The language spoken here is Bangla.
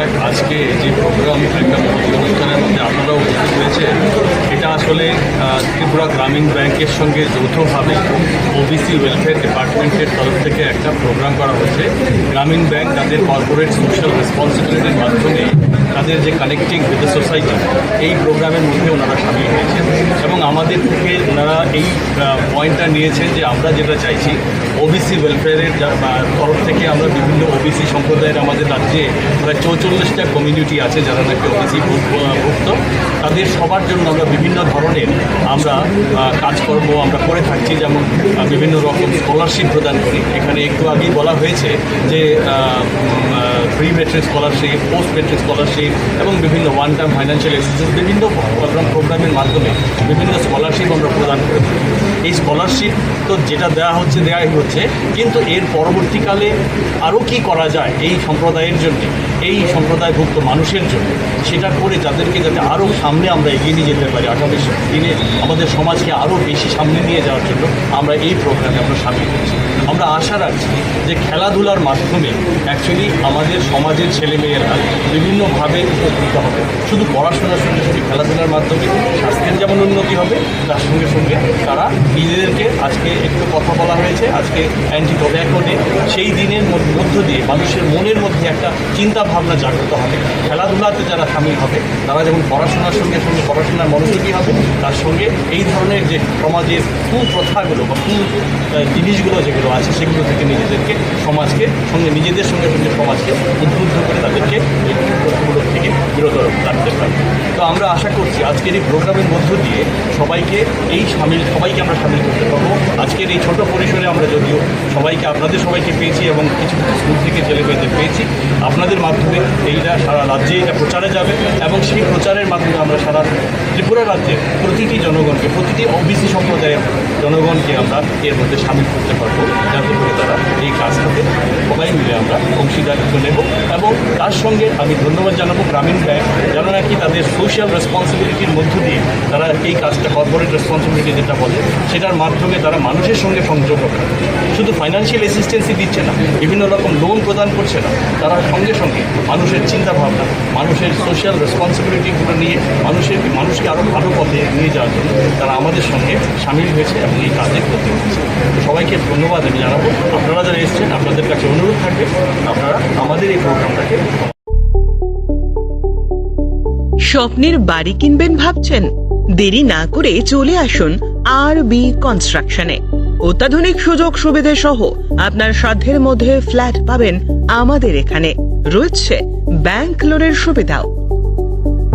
ব্যাংক আজকে যে প্রোগ্রাম একটা অনুষ্ঠানের মধ্যে আপনারাও উপস্থিত হয়েছে এটা আসলে ত্রিপুরা গ্রামীণ ব্যাংকের সঙ্গে যৌথভাবে ওবিসি ওয়েলফেয়ার ডিপার্টমেন্টের তরফ থেকে একটা প্রোগ্রাম করা হয়েছে। গ্রামীণ ব্যাংক, তাদের কর্পোরেট সোশ্যাল রেসপন্সিবিলিটির তাদের যে কানেক্টিং উইথ দ্য সোসাইটি এই প্রোগ্রামের মধ্যে ওনারা সামিল হয়েছেন। এবং আমাদের থেকে ওনারা এই পয়েন্টটা নিয়েছেন যে আমরা যেটা চাইছি ওবিসি ওয়েলফেয়ারের তরফ থেকে আমরা বিভিন্ন ওবিসি সম্প্রদায়ের আমাদের রাজ্যে প্রায় চৌচল্লিশটা কমিউনিটি আছে যারা নাকি ওবিসি ভুক্ত তাদের সবার জন্য আমরা বিভিন্ন ধরনের আমরা কাজকর্ম আমরা করে থাকছি, যেমন বিভিন্ন রকম স্কলারশিপ প্রদান করি। এখানে একটু আগেই বলা হয়েছে যে pre matric scholarship post matric scholarship এবং বিভিন্ন ওয়ান টাইম ফাইন্যান্সিয়াল বিভিন্ন প্রোগ্রাম প্রোগ্রামের মাধ্যমে বিভিন্ন স্কলারশিপ আমরা প্রদান করে থাকি। এই স্কলারশিপ তো যেটা দেওয়া হচ্ছে দেওয়াই হচ্ছে। কিন্তু এর পরবর্তীকালে আরও কি করা যায় এই সম্প্রদায়ের জন্য, এই সম্প্রদায়ভুক্ত মানুষের জন্য, সেটা করে যাদেরকে যাতে আরও সামনে আমরা এগিয়ে নিয়ে যেতে পারি আগামী দিনে, আমাদের সমাজকে আরও বেশি সামনে নিয়ে যাওয়ার জন্য আমরা এই প্রোগ্রামে আমরা সামিল হচ্ছি আমরা আশা রাখছি যে খেলাধুলার মাধ্যমে অ্যাকচুয়ালি আমাদের সমাজের ছেলেমেয়েরা বিভিন্নভাবে উপকৃত হবে। শুধু পড়াশোনার সঙ্গে সঙ্গে খেলাধুলার মাধ্যমে স্বাস্থ্যের যেমন উন্নতি হবে তার সঙ্গে সঙ্গে তারা নিজেদেরকে আজকে একটু কথা বলা হয়েছে, আজকে অ্যান্টি টোব্যাকো ডে সেই দিনের মধ্য- দিয়ে মানুষের মনের মধ্যে একটা চিন্তা ভাবনা জাগ্রত হবে। খেলাধুলাতে যারা সামিল হবে, তারা যেমন পড়াশোনার সঙ্গে সঙ্গে পড়াশোনার মনোযোগী হবে, তার সঙ্গে এই ধরনের যে সমাজের কুপ্রথাগুলো বা কু জিনিসগুলো যেগুলো আছে, সেগুলো থেকে নিজেদেরকে সমাজকে সঙ্গে, নিজেদের সঙ্গে সঙ্গে সমাজকে উদ্বুদ্ধ করে তাদেরকে এই কুপ্রথাগুলো থেকে বিরত রাখতে পারবে। তো আমরা আশা করছি আজকের এই প্রোগ্রামের মধ্য দিয়ে সবাইকে এই সামিল সবাইকে আমরা সামিল করতে পারব। আজকের এই ছোট পরিসরে আমরা যদিও সবাইকে, আপনাদের সবাইকে পেয়েছি এবং কিছু কিছু স্কুল থেকে ছেলে মেয়েদের পেয়েছি। আপনাদের মাধ্যমে এইটা সারা রাজ্যে এটা প্রচারে যাবে এবং সেই প্রচারের মাধ্যমে আমরা সারা ত্রিপুরা রাজ্যে প্রতিটি জনগণকে, প্রতিটি ওবিসি সম্প্রদায়ের জনগণকে আমরা এর মধ্যে সামিল করতে পারব। যাতে করে তারা এই কাজটাতে সবাই মিলে আমরা অংশীদারিত্ব নেব এবং তার সঙ্গে আমি ধন্যবাদ জানাব গ্রামীণ ব্যাংক। যেন নাকি তাদের সোশ্যাল রেসপন্সিবিলিটির মধ্য দিয়ে তারা এই কাজটা কর্পোরেট রেসপন্সিবিলিটি যেটা বলে, সেটার মাধ্যমে তারা মানুষের সঙ্গে সংযোগ করে। শুধু ফাইন্যান্সিয়াল অ্যাসিস্ট্যান্সই দিচ্ছে না, বিভিন্ন রকম লোন প্রদান করছে না। তারা সঙ্গে সঙ্গে মানুষের চিন্তাভাবনা, মানুষের সোশ্যাল রেসপন্সিবিলিটিগুলো নিয়ে মানুষের, মানুষকে আরও ভালো পথে নিয়ে যাওয়ার জন্য তারা আমাদের সঙ্গে সামিল হয়েছে এবং এই কাজে করতে হচ্ছে। তো সবাইকে ধন্যবাদ আমি জানাব। আপনারা যারা এসেছেন, আপনাদের কাছে অনুরোধ থাকবে, আপনারা আমাদের এই প্রোগ্রামটাকে স্বপ্নের বাড়ি কিনবেন ভাবছেন? দেরি না করে চলে আসুন আর বি কনস্ট্রাকশনে। অত্যাধুনিক সুযোগ সুবিধে সহ আপনার সাধ্যের মধ্যে ফ্ল্যাট পাবেন আমাদের এখানে। রয়েছে ব্যাংক লোনের সুবিধাও।